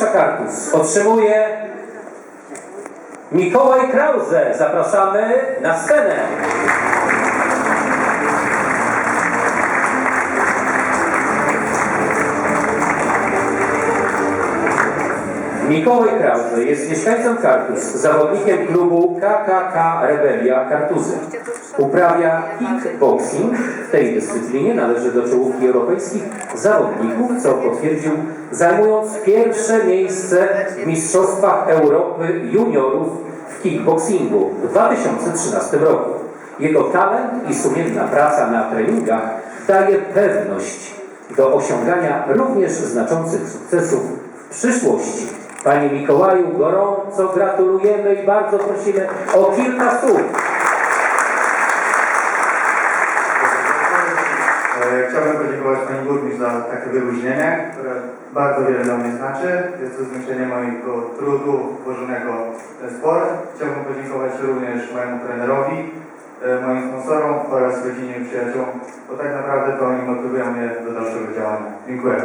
Kartus otrzymuje Mikołaj Krause. Zapraszamy na scenę. Mikołaj Krause jest mieszkańcem Kartus, zawodnikiem klubu KKK Rebelia Kartuzy. Uprawia kickboxing. W tej dyscyplinie należy do czołówki europejskich zawodników, co potwierdził zajmując pierwsze miejsce w Mistrzostwach Europy Juniorów w kickboxingu w 2013 roku. Jego talent i sumienna praca na treningach daje pewność do osiągania również znaczących sukcesów w przyszłości. Panie Mikołaju, gorąco gratulujemy i bardzo prosimy o kilka słów. E, Chciałbym podziękować Pani Burmistrz za takie wyróżnienie, które bardzo wiele dla mnie znaczy. Jest to zwieńczenie mojego trudu włożonego w ten sport. Chciałbym podziękować również mojemu trenerowi, e, moim sponsorom oraz rodzinie i przyjaciółom, bo tak naprawdę to oni motywują mnie do dalszego działania. Dziękuję.